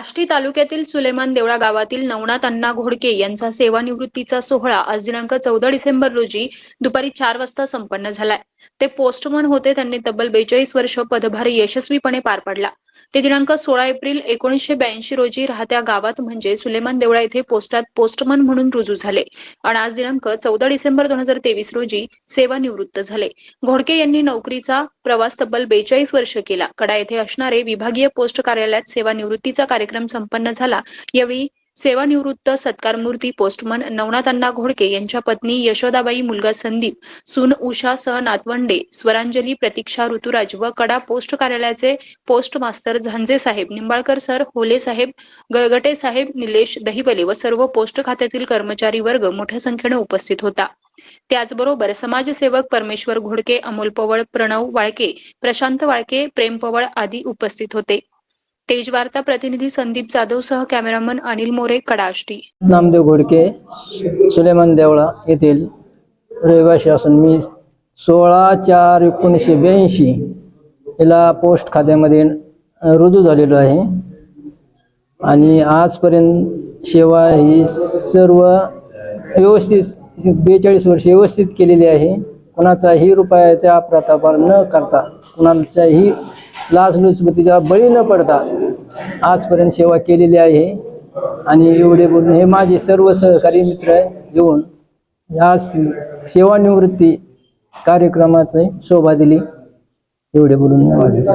आष्टी तालुक्यातील सुलेमान देवळा गावातील नवनाथ अण्णा घोडके यांचा सेवानिवृत्तीचा सोहळा आज दिनांक चौदा डिसेंबर रोजी दुपारी चार वाजता संपन्न झालाय. ते पोस्टमन होते त्यांनी तब्बल बेचाळीस वर्ष पदभार यशस्वीपणे पार पाडला. ते दिनांक सोळा एप्रिल एकोणीसशे ब्याऐंशी रोजी राहत्या गावात म्हणजे सुलेमान देवळा येथे पोस्टात पोस्टमन म्हणून रुजू झाले. आणि आज दिनांक चौदा डिसेंबर दोन हजार तेवीस रोजी सेवानिवृत्त झाले. घोडके यांनी नोकरीचा प्रवास तब्बल बेचाळीस वर्ष केला. कडा येथे असणारे विभागीय पोस्ट कार्यालयात सेवानिवृत्तीचा कार्यक्रम संपन्न झाला. यावेळी सेवानिवृत्त सत्कारमूर्ती पोस्टमन नवनाथ घोडके यांच्या पत्नी यशोदाबाई मुलगा संदीप सून उषा सह नातवंडे स्वरांजली प्रतीक्षा ऋतुराज व कडा पोस्ट कार्यालयाचे पोस्ट मास्तर झांजे साहेब निंबाळकर सर होले साहेब गळगटे साहेब निलेश दहिबले व सर्व पोस्ट खात्यातील कर्मचारी वर्ग मोठ्या संख्येने उपस्थित होता. त्याचबरोबर समाजसेवक परमेश्वर घोडके अमोल पवळ प्रणव वाळके प्रशांत वाळके प्रेम पवळ आदी उपस्थित होते. तेजवार्ता प्रतिनिधी संदीप जाधव सह कॅमेरामन अनिल मोरे कडाष्टी. नामदेव घोडके सुलेमान देवळा येथील रहिवासी असून मी सोळा चार एकोणीसशे ब्याऐंशी याला पोस्ट खात्यामध्ये रुजू झालेलो आहे. आणि आजपर्यंत सेवा ही सर्व व्यवस्थित बेचाळीस वर्ष व्यवस्थित केलेली आहे. कोणाचाही रुपयाचा प्रतापार न करता कोणाचाही लाचलुचपतीचा बळी न पडता आजपर्यंत सेवा केलेली आहे. आणि एवढे बोलून हे माझे सर्व सहकारी मित्र येऊन या सेवानिवृत्ती कार्यक्रमाची शोभा दिली. एवढे बोलून मी माझे.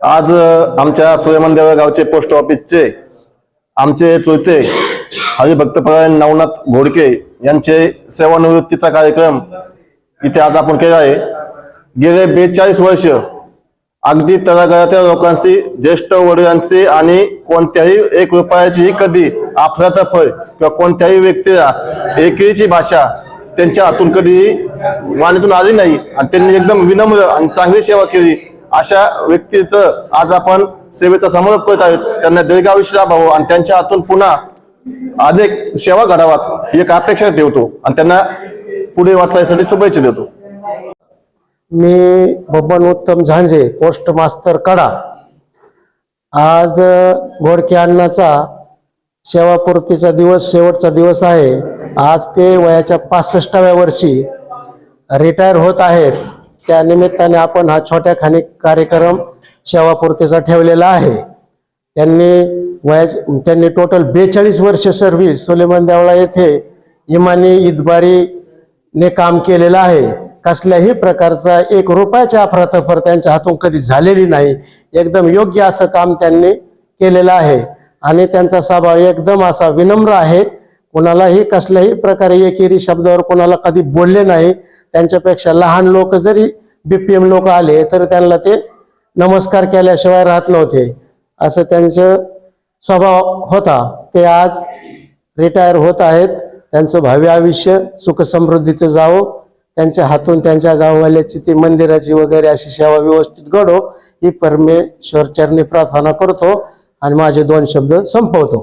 आज आमच्या सूर्यमंदिर गावचे पोस्ट ऑफिसचे आमचे चुलते हरिभक्तपरायण नवनाथ घोडके यांचे सेवानिवृत्तीचा कार्यक्रम इथे आज आपण केला आहे. गेले बेचाळीस वर्ष अगदी तळागाळातील लोकांशी ज्येष्ठ वडिलांशी आणि कोणत्याही एक रुपयाची कधी अफरातफर किंवा कोणत्याही व्यक्तीला एकेरीची भाषा त्यांच्या हातून कधी वाणीतून आली नाही आणि त्यांनी एकदम विनम्र आणि चांगली सेवा केली. अशा व्यक्तीचं आज आपण सेवेचा समारोप करत आहोत. त्यांना दीर्घायुष्य लाभावं आणि त्यांच्या हातून पुन्हा अनेक सेवा घडाव्यात ही एक अपेक्षा ठेवतो आणि त्यांना पुढे वाटचालीसाठी शुभेच्छा देतो. मी बबन उत्तम झांजे पोस्ट मास्तर कडा. आज अ, घोडके अण्णाचा सेवापूर्तीचा दिवस शेवटचा दिवस आहे. आज ते वयाच्या पासष्टाव्या वर्षी रिटायर होत आहेत. त्या निमित्ताने आपण हा छोट्या खानी कार्यक्रम सेवापूर्तीचा ठेवलेला आहे. त्यांनी वया त्यांनी टोटल बेचाळीस वर्ष सर्व्हिस सुलेमान देवळा येथे इमानी इदबारीने काम केलेलं आहे. कसल्याही प्रकारचा एक रुपयाच्या अफरातफर त्यांच्या हातून कधी झालेली नाही. एकदम योग्य असं काम त्यांनी केलेलं आहे. आणि त्यांचा स्वभाव एकदम असा विनम्र आहे. कोणालाही कसल्याही प्रकारे एकेरी शब्दावर कोणाला कधी बोलले नाही. त्यांच्यापेक्षा लहान लोक जरी बीपीएम लोक आले तर त्यांना ते नमस्कार केल्याशिवाय राहत नव्हते. असं त्यांचं स्वभाव होता. ते आज रिटायर होत आहेत. त्यांचं भावी आयुष्य सुखसमृद्धीचं जावं. त्यांच्या हातून त्यांच्या गाववाल्याची ती मंदिराची वगैरे अशी सेवा व्यवस्थित घडो ही परमेश्वर चरणी प्रार्थना करतो आणि माझे दोन शब्द संपवतो.